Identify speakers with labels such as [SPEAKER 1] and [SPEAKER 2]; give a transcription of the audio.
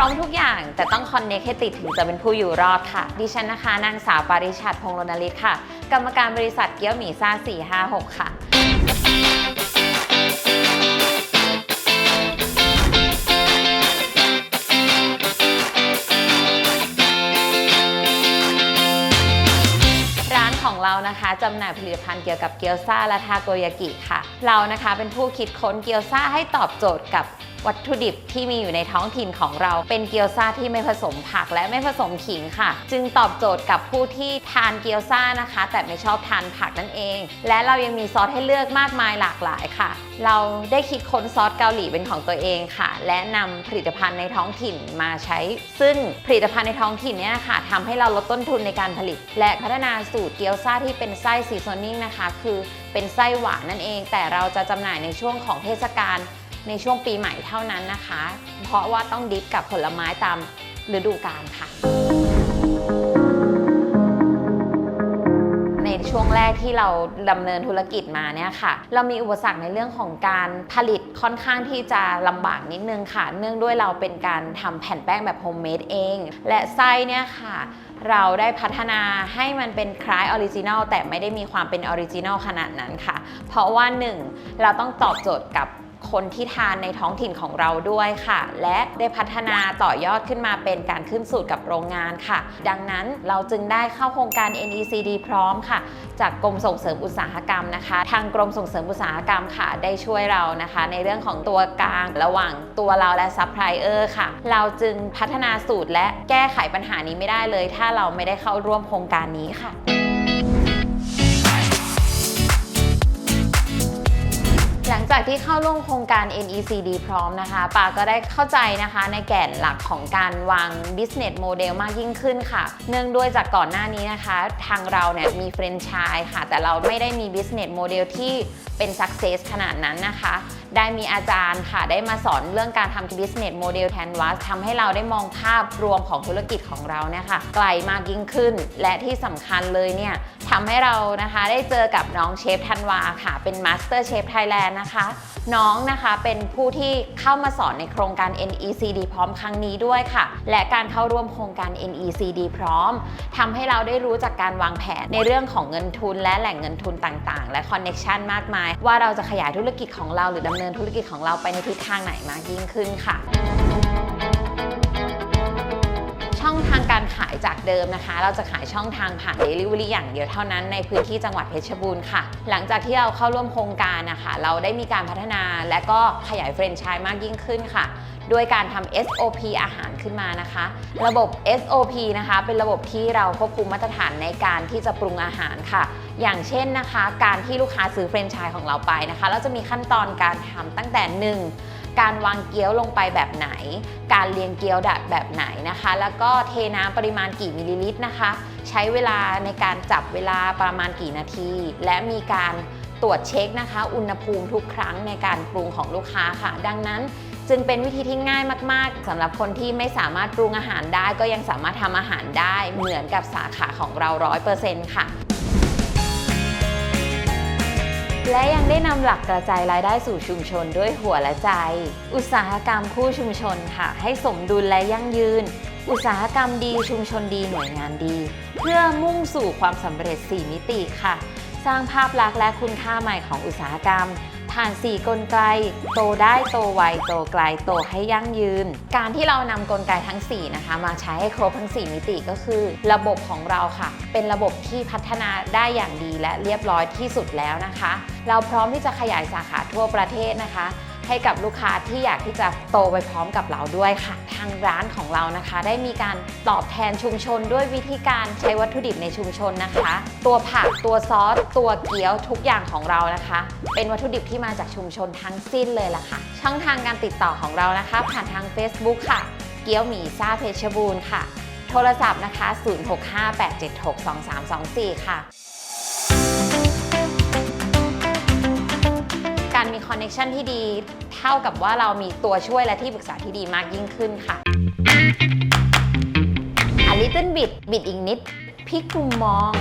[SPEAKER 1] ร้อมทุกอย่างแต่ต้องคอนเนคให้ติดถึงจะเป็นผู้อยู่รอดค่ะ ดิฉันนะคะนางสาวปาริชัดพงษ์รณลิตค่ะ กรรมการบริษัทเกี๊ยวหมี่ซ่า 456 ค่ะร้านของเรานะคะจำหน่ายผลิตภัณฑ์เกี่ยวกับเกี๊ยวซ่าและทาโกยากิค่ะ เรานะคะเป็นผู้คิดค้นเกี๊ยวซ่าให้ตอบโจทย์กับ วัตถุดิบที่มีอยู่ในท้องถิ่นของเรา เป็นเกี๊ยวซ่าที่ไม่ผสมผักและไม่ผสมขิงค่ะ จึงตอบโจทย์กับผู้ที่ทานเกี๊ยวซ่านะคะ แต่ไม่ชอบทานผักนั่นเอง และเรายังมีซอสให้เลือกมากมายหลากหลายค่ะ เราได้คิดค้นซอสเกาหลีเป็นของตัวเองค่ะ และนำผลิตภัณฑ์ในท้องถิ่นมาใช้ ซึ่งผลิตภัณฑ์ในท้องถิ่นเนี่ยค่ะทำให้เราลดต้นทุนในการผลิต และพัฒนาสูตรเกี๊ยวซ่าที่เป็นไส้ซีซอนิ่งนะคะ คือเป็นไส้หวานนั่นเอง แต่เราจะจำหน่ายในช่วงของเทศกาล ในช่วงปีใหม่เท่านั้นนะคะ เพราะว่าต้องดิฟกับผลไม้ตามฤดูกาลค่ะ ในช่วงแรกที่เราดำเนินธุรกิจมาเนี่ยค่ะ เรามีอุปสรรคในเรื่องของการผลิตค่อนข้างที่จะลำบากนิดนึงค่ะ เนื่องด้วยเราเป็นการทำแผ่นแป้งแบบโฮมเมดเอง และไส้เนี่ยค่ะเราได้พัฒนาให้มันเป็นคล้ายออริจินัลแต่ไม่ได้มีความเป็นออริจินัลขนาดนั้นค่ะ เพราะว่าหนึ่งเราต้องตอบโจทย์กับ คนที่ทานในท้องถิ่นของเราด้วยค่ะ และได้พัฒนาต่อยอดขึ้นมาเป็นการขึ้นสูตรกับโรงงานค่ะ ดังนั้นเราจึงได้เข้าโครงการ NECD พร้อมค่ะ จากกรมส่งเสริมอุตสาหกรรมนะคะ ทางกรมส่งเสริมอุตสาหกรรมค่ะ ได้ช่วยเรานะคะ ในเรื่องของตัวกลางระหว่างตัวเราและซัพพลายเออร์ค่ะ เราจึงพัฒนาสูตรและแก้ไขปัญหานี้ไม่ได้เลย ถ้าเราไม่ได้เข้าร่วมโครงการนี้ค่ะ หลังจากที่เข้าร่วมโครงการ NECD พร้อมนะคะปาก็ได้เข้าใจนะคะในแก่นหลักของการวาง business model มากยิ่งขึ้นค่ะ เนื่องด้วยจากก่อนหน้านี้นะคะ ทางเราเนี่ยมีแฟรนไชส์ค่ะ แต่เราไม่ได้มี business model ที่เป็น success ขนาดนั้นนะคะ ได้มีอาจารย์ค่ะ ได้มาสอนเรื่องการทำ business model canvas ทำให้เราได้มองภาพรวมของธุรกิจของเราเนี่ยค่ะไกลมากยิ่งขึ้น และที่สำคัญเลยเนี่ยทำให้เรานะคะได้เจอกับน้องเชฟธันวาค่ะ เป็น Master Chef Thailand นะคะ น้องนะคะเป็นผู้ที่เข้ามาสอนในโครงการ NECD พร้อมครั้งนี้ด้วยค่ะ และการเข้าร่วมโครงการ NECD พร้อมทำให้เราได้รู้จากการวางแผนในเรื่องของเงินทุนและแหล่งเงินทุนต่างๆ และคอนเน็ชันมากมาย ว่าเราจะขยายธุรกิจของเราหรือดำเนินธุรกิจของเราไปในทิศทางไหนมากยิ่งขึ้นค่ะ ช่องทางการขายจากเดิมนะคะ เราจะขายช่องทางผ่าน Delivery อย่างเดียวเท่านั้นในพื้นที่จังหวัดเพชรบูรณ์ค่ะ หลังจากที่เราเข้าร่วมโครงการนะคะ เราได้มีการพัฒนาและก็ขยายแฟรนไชส์มากยิ่งขึ้นค่ะ ด้วยการทำ SOP อาหารขึ้นมานะคะ ระบบ SOP นะคะ เป็นระบบที่เราควบคุมมาตรฐานในการที่จะปรุงอาหารค่ะ อย่างเช่นนะคะ การที่ลูกค้าซื้อแฟรนไชส์ของเราไปนะคะ เราจะมีขั้นตอนการทำตั้งแต่หนึ่งการวางเกี๊ยวลงไปแบบไหน การเรียงเกี๊ยวดัดแบบไหนนะคะ แล้วก็เทน้ำปริมาณกี่มิลลิลิตรนะคะ ใช้เวลาในการจับเวลาประมาณกี่นาที และมีการตรวจเช็คนะคะ อุณหภูมิทุกครั้งในการปรุงของลูกค้าค่ะ ดังนั้น จึงเป็นวิธีที่ง่ายมาก ๆสำหรับคนที่ไม่สามารถปรุงอาหารได้ ก็ยังสามารถทำอาหารได้เหมือนกับสาขาของเรา 100%ค่ะและยังได้นำหลักกระจายรายได้สู่ชุมชนด้วยหัวและใจ อุตสาหกรรมคู่ชุมชนค่ะ ให้สมดุลและยั่งยืน อุตสาหกรรมดีชุมชนดีหน่วยงานดี เพื่อมุ่งสู่ความสำเร็จ 4 มิติค่ะ สร้างภาพลักษณ์และคุณค่าใหม่ของอุตสาหกรรม ผ่าน 4 กลไก โตได้โตไวโตไกลโตให้ยั่งยืน การที่เรานำกลไกทั้ง 4 นะคะ มาใช้ให้ครบทั้ง 4 มิติก็คือ ระบบของเราค่ะ เป็นระบบที่พัฒนาได้อย่างดีและเรียบร้อยที่สุดแล้วนะคะ เราพร้อมที่จะขยายสาขาทั่วประเทศนะคะ ให้กับลูกค้าที่อยากที่จะโตไปพร้อมกับเราด้วยค่ะ ทางร้านของเรานะคะ ได้มีการตอบแทนชุมชนด้วยวิธีการใช้วัตถุดิบในชุมชนนะคะ ตัวผักตัวซอสตัวเกี๊ยวทุกอย่างของเรานะคะ เป็นวัตถุดิบที่มาจากชุมชนทั้งสิ้นเลยล่ะค่ะ ช่องทางการติดต่อของเรานะคะ ผ่านทาง Facebook ค่ะ เกี๊ยวหมี่ซาเพชรบูรณ์ค่ะ โทรศัพท์นะคะ 0658762324 ค่ะการมีคอนเน t ชันที่ดี เท่ากับว่าเรามีตัวช่วยและที่ปรึกษาที่ดีมากยิ่งขึ้นค่ะ A little bit บิดอีกนิดพลิกมุมมอง